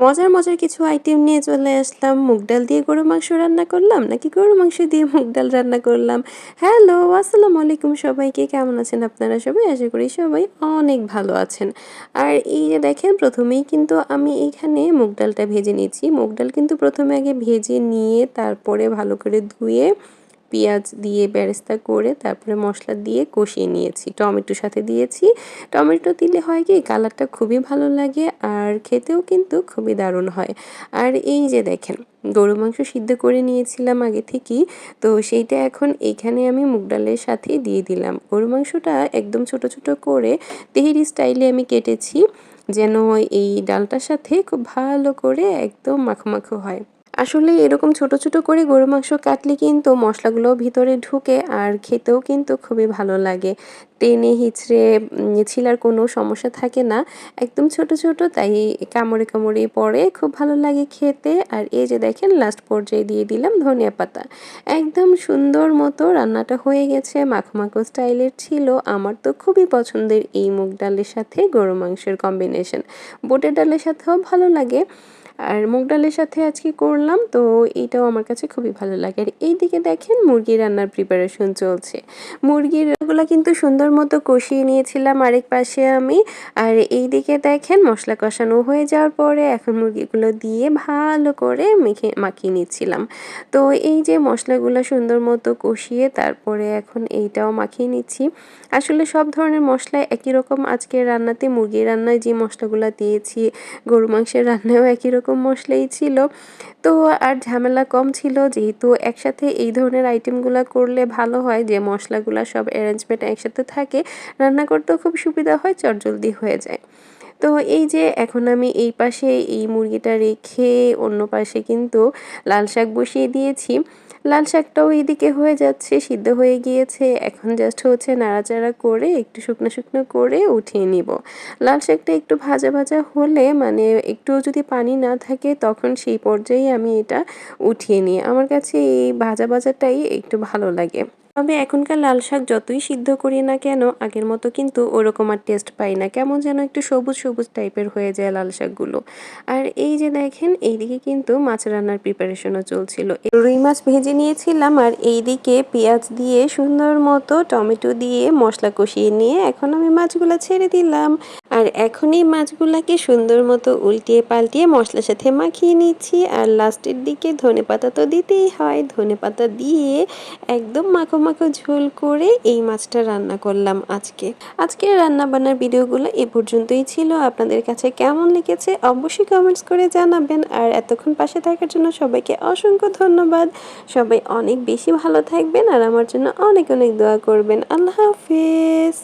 মজার মজার কিছু আইটেম নিয়ে চলে আসলাম। মুগ ডাল দিয়ে গরু মাংস রান্না করলাম, নাকি গরু মাংস দিয়ে মুগ ডাল রান্না করলাম? হ্যালো আসসালামু আলাইকুম সবাইকে। কেমন আছেন আপনারা সবাই? আশা করি সবাই অনেক ভালো আছেন। আর এই যে দেখেন, প্রথমেই কিন্তু আমি এইখানে মুগ ডালটা ভেজে নিয়েছি। মুগ ডাল কিন্তু প্রথমে আগে ভেজে নিয়ে তারপরে ভালো করে ধুয়ে পেঁয়াজ দিয়ে ব্যারেস্তা করে তারপরে মশলা দিয়ে কষিয়ে নিয়েছি। টমেটোর সাথে দিয়েছি। টমেটো দিলে হয় কি, কালারটা খুবই ভালো লাগে আর খেতেও কিন্তু খুবই দারুণ হয়। আর এই যে দেখেন গরু মাংস সিদ্ধ করে নিয়েছিলাম আগে থেকেই, তো সেইটা এখন এইখানে আমি মুগ ডালের সাথে দিয়ে দিলাম। গরু মাংসটা একদম ছোট ছোট করে তেহেরি স্টাইলে আমি কেটেছি, যেন এই ডালটার সাথে খুব ভালো করে একদম মাখো মাখো হয়। আসলে এরকম ছোট ছোট করে গরু মাংস কাটলে কিন্তু মশলাগুলো ভিতরে ঢুকে আর খেতেও কিন্তু খুবই ভালো লাগে। টেনে, হিচড়ে ছিলার কোনো সমস্যা থাকে না। একদম ছোট ছোট তাই কামড়ে কামড়ে পরে খুব ভালো লাগে খেতে। আর এই যে দেখেন লাস্ট পর্যায়ে দিয়ে দিলাম ধনিয়া পাতা। একদম সুন্দর মতো রান্নাটা হয়ে গেছে মাখো মাখো স্টাইলের ছিল। আমার তো খুবই পছন্দের এই মুগ ডালের সাথে গরু মাংসের কম্বিনেশন বোটের ডালের সাথেও ভালো লাগে। আর মুগ ডালের সাথে আজকে করলাম, তো এইটাও আমার কাছে খুবই ভালো লাগে। আর এইদিকে দেখেন মুরগি রান্নার প্রিপারেশন চলছে। মুরগির ওগুলো কিন্তু সুন্দর মতো কষিয়ে নিয়েছিলাম আরেক পাশে আমি। আর এই দিকে দেখেন মশলা কষানো হয়ে যাওয়ার পরে এখন মুরগিগুলো দিয়ে ভালো করে মেখে, মাখিয়ে নিচ্ছিলাম। তো এই যে মশলাগুলো সুন্দর মতো কষিয়ে তারপরে এখন এইটাও মাখিয়ে নিচ্ছি। আসলে সব ধরনের মশলা একই রকম। আজকে রান্নাতে মুরগির রান্নায় যে মশলাগুলো দিয়েছি গরু মাংসের রান্নায়ও একই রকম। মশলাই ছিল। তো আর ঝামেলা কম ছিল যেহেতু একসাথে এই ধরনের আইটেমগুলো করলে ভালো হয় যে মশলাগুলো সব অ্যারেঞ্জমেন্ট একসাথে থাকে, রান্না করতেও খুব সুবিধা হয়, চটজলদি হয়ে যায়। তো এই যে এখন আমি এই পাশে এই মুরগিটা রেখে অন্য পাশে কিন্তু লাল শাক বসিয়ে দিয়েছি। লাল শাকটাও এদিকে হয়ে যাচ্ছে, সিদ্ধ হয়ে গিয়েছে। এখন জাস্ট হচ্ছে নাড়াচাড়া করে একটু শুকনো শুকনো করে উঠিয়ে নিব। লাল শাকটা একটু ভাজা ভাজা হলে মানে একটু যদি পানি না থাকে তখন সেই পর্যায়ে আমি এটা উঠিয়ে নিই। আমার কাছে এই ভাজা ভাজাটাই একটু ভালো লাগে। তবে এখনকার লাল শাক যতই সিদ্ধ করি না কেন, আগের মতো কিন্তু ওরকম আর টেস্ট পাই না। কেমন যেন একটু সবুজ সবুজ টাইপের হয়ে যায় লাল শাকগুলো। আর এই যে দেখেন, এইদিকে কিন্তু মাছ রান্নার প্রিপারেশনও চলছিল। রুই মাছ ভেজে নিয়েছিলাম আর এইদিকে পেঁয়াজ দিয়ে সুন্দর মতো টমেটো দিয়ে মশলা কষিয়ে নিয়ে এখন আমি মাছগুলো ছেড়ে দিলাম। আর এখন এই মাছগুলাকে সুন্দর মতো উল্টিয়ে পাল্টিয়ে মশলার সাথে মাখিয়ে নিচ্ছি। আর লাস্টের দিকে ধনে পাতা তো দিতেই হয়। ধনে পাতা দিয়ে একদম মাখো মাখো ঝোল করে এই মাছটা রান্না করলাম আজকে। আজকের রান্না বান্নার ভিডিওগুলো এ পর্যন্তই ছিল। আপনাদের কাছে কেমন লেগেছে অবশ্যই কমেন্টস করে জানাবেন। আর এতক্ষণ পাশে থাকার জন্য সবাইকে অসংখ্য ধন্যবাদ। সবাই অনেক বেশি ভালো থাকবেন আর আমার জন্য অনেক অনেক দোয়া করবেন। আল্লাহ হাফেজ।